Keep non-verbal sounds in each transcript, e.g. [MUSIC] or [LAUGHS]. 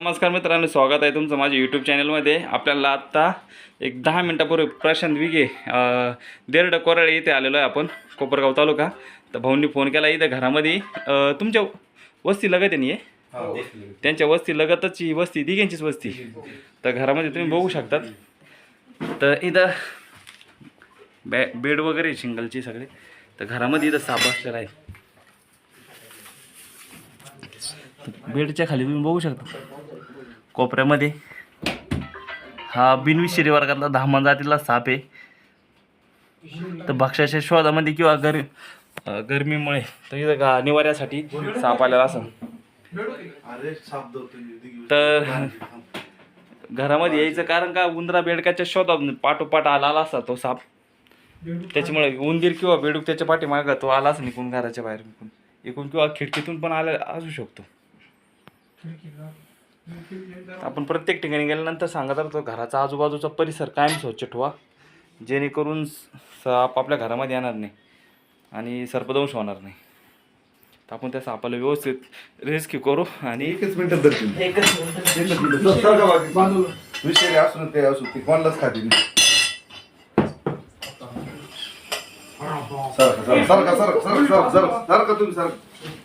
नमस्कार मित्रांनो स्वागत आहे तुमचं माझ्या यूट्यूब चॅनलमध्ये आपल्याला आत्ता एक दहा मिनटापूर्वी प्रशांत विगे देरड कोराळे इथे आलेलो आहे आपण कोपरगाव तालुका. तर भाऊंनी फोन केला इथं घरामध्ये. तुमच्या वस्ती लगत आहे नाही आहे? त्यांच्या वस्ती लगतच ही वस्ती दिघ्यांचीच वस्ती. तर घरामध्ये तुम्ही बघू शकतात. तर इथं बॅ बेड वगैरे शिंगलची सगळे. तर घरामध्ये इथं साप आहे. बेडच्या खाली तुम्ही बघू शकता. कोपऱ्यामध्ये. हा बिनविषारी वर्गातला धामा जातीला साप आहे. तर भक्ष्याच्या शोधामध्ये किंवा गर गरमीमुळे तर इथं गा निवाऱ्यासाठी साप आलेला असं तर घरामध्ये यायचं कारण का उंदरा बेडकाच्या शोधात पाठोपाठ आला आला असा तो साप. त्याच्यामुळे उंदीर किंवा बेडूक त्याच्या पाठीमागं तो आलाच निघून घराच्या बाहेर निघून. एकूण किंवा खिडकीतून पण आला असू शकतो. आपण प्रत्येक ठिकाणी गेल्यानंतर सांगत राहतो घराचा आजूबाजूचा परिसर कायम स्वच्छ ठेवा जेणेकरून साप आपल्या घरामध्ये येणार नाही आणि सर्पदंश होणार नाही तर आपण त्या सापाला व्यवस्थित रेस्क्यू करू आणि एकच मिनिटात धरतील एकच मिनिट बाकी विषय असून ते असू ते कोणालाच खाते नाही सारखा सारखा सारखा सारखा सारखा सारखा सारखा तुम्ही सारखा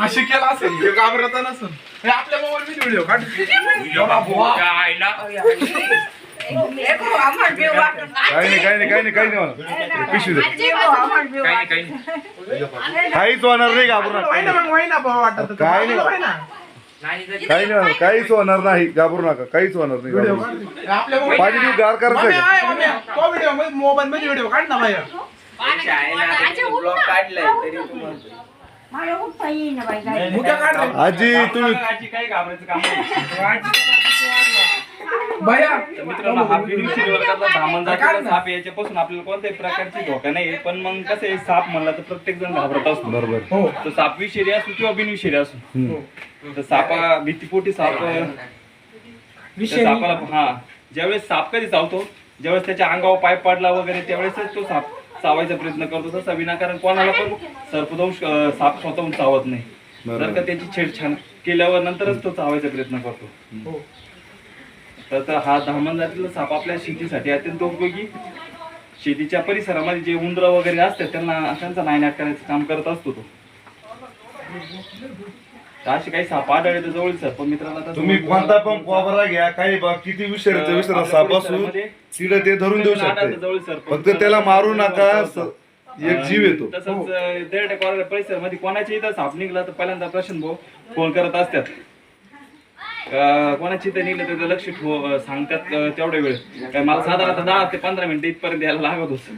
अशी केला असेल हे घाबरता नसेल हे आपल्या मोबाईल मध्ये व्हिडिओ काढ काही नाही काही नाही काही नाही काही नाही होणार पिशवी दे काहीच होणार नाही घाबरू व्हाय ना नका मग व्हाय ना भाऊ वाटत काय नाही. काही नाही होणार काहीच होणार नाही. घाबरू नका काहीच होणार नाही व्हिडिओ घाबरू नका. मोबाईल गार करायचं आहे मोबाईल मध्ये व्हिडिओ काढ मुक्या रे. आजी तुम्ही काय घाबरायचं काम नाही. [LAUGHS] भैया मित्रांनो हा वर्गातला धामण जातीचा साप. याच्यापासून आपल्याला कोणत्याही प्रकारची धोका नाही पण मग कसं आहे साप म्हणला तर प्रत्येक जण घाबरत असतो. बरोबर. हो. साप विषारी असो किंवा बिनविषारी असो. हम्म. तर सापा भीतीपोटी साप त्या विषय सापाला हा ज्यावेळेस साप कधी चावतो ज्यावेळेस त्याच्या अंगावर पाय पडला वगैरे त्यावेळेसच तो साप चावायचा प्रयत्न करतो. तसा विनाकारण कोणाला पण सर्पदंश अं, साप स्वतःहून चावत नाही. बरोबर. जर का त्याची छेडछाड केल्यावर नंतरच तो चावायचा प्रयत्न करतो. हो. तर हा धामण जातीला साप आपल्या शेतीसाठी अत्यंत उपयोगी. शेतीच्या परिसरामध्ये जे उंदरं वगैरे असतात त्यांना त्यांचा नायनाट करायचं काम करत असतो तो. तर असे काही साप आढळले तर जवळ सर्प मित्राला आता तुम्ही कोणता पण कोबरा घ्या काही बा किती विषारीचं विसरा साप असू तिला ते धरून देऊ शकते. फक्त त्याला मारू नका स- एक जीव येतो. तसंच देरडे कोराडे परिसरामध्ये कोणाच्या इथं साप निघला तर पहिल्यांदा प्रश्न भाऊ फोन करत असतात. कोणाची इथं निघलं तर लक्ष ठेव सांगतात तेवढ्या वेळ. काय मला साधारणतः दहा ते पंधरा मिनिटं इथपर्यंत यायला लागत होतं.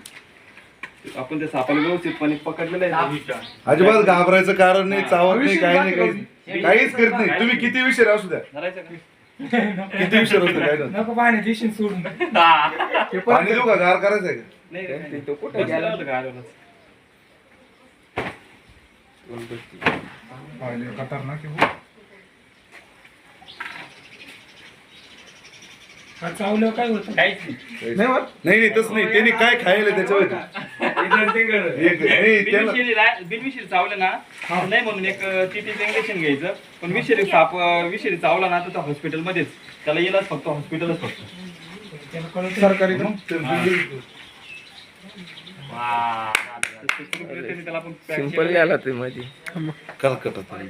आपण त्या सापाला व्यवस्थितपणे पकडलेलं आहे. अजिबात घाबरायचं कारण नाही चावत नाही काही नाही काही काहीच करीत नाही. तुम्ही किती विषय असू द्या किती विषय असू द्या काय. नको पाणी देशील सोडून. पाणी देऊ का? गार करायचं आहे का? नाही तो कुठं गेला? होता? खतरनाक आहे चावलं काय होतं? काहीच नाही. नाही होत? नाही नाही तसं नाही. त्यांनी काय खायला त्याच्यावर? एक- नाही त्याला चावलं ना नाही म्हणून एक टीटीचं इंजेक्शन घ्यायचं. पण विषारी साप विषारी चावला ना तर हॉस्पिटल मध्येच त्याला येलाच फक्त हॉस्पिटलच फक्त. सरकारी त्याला आपण कलकत्ता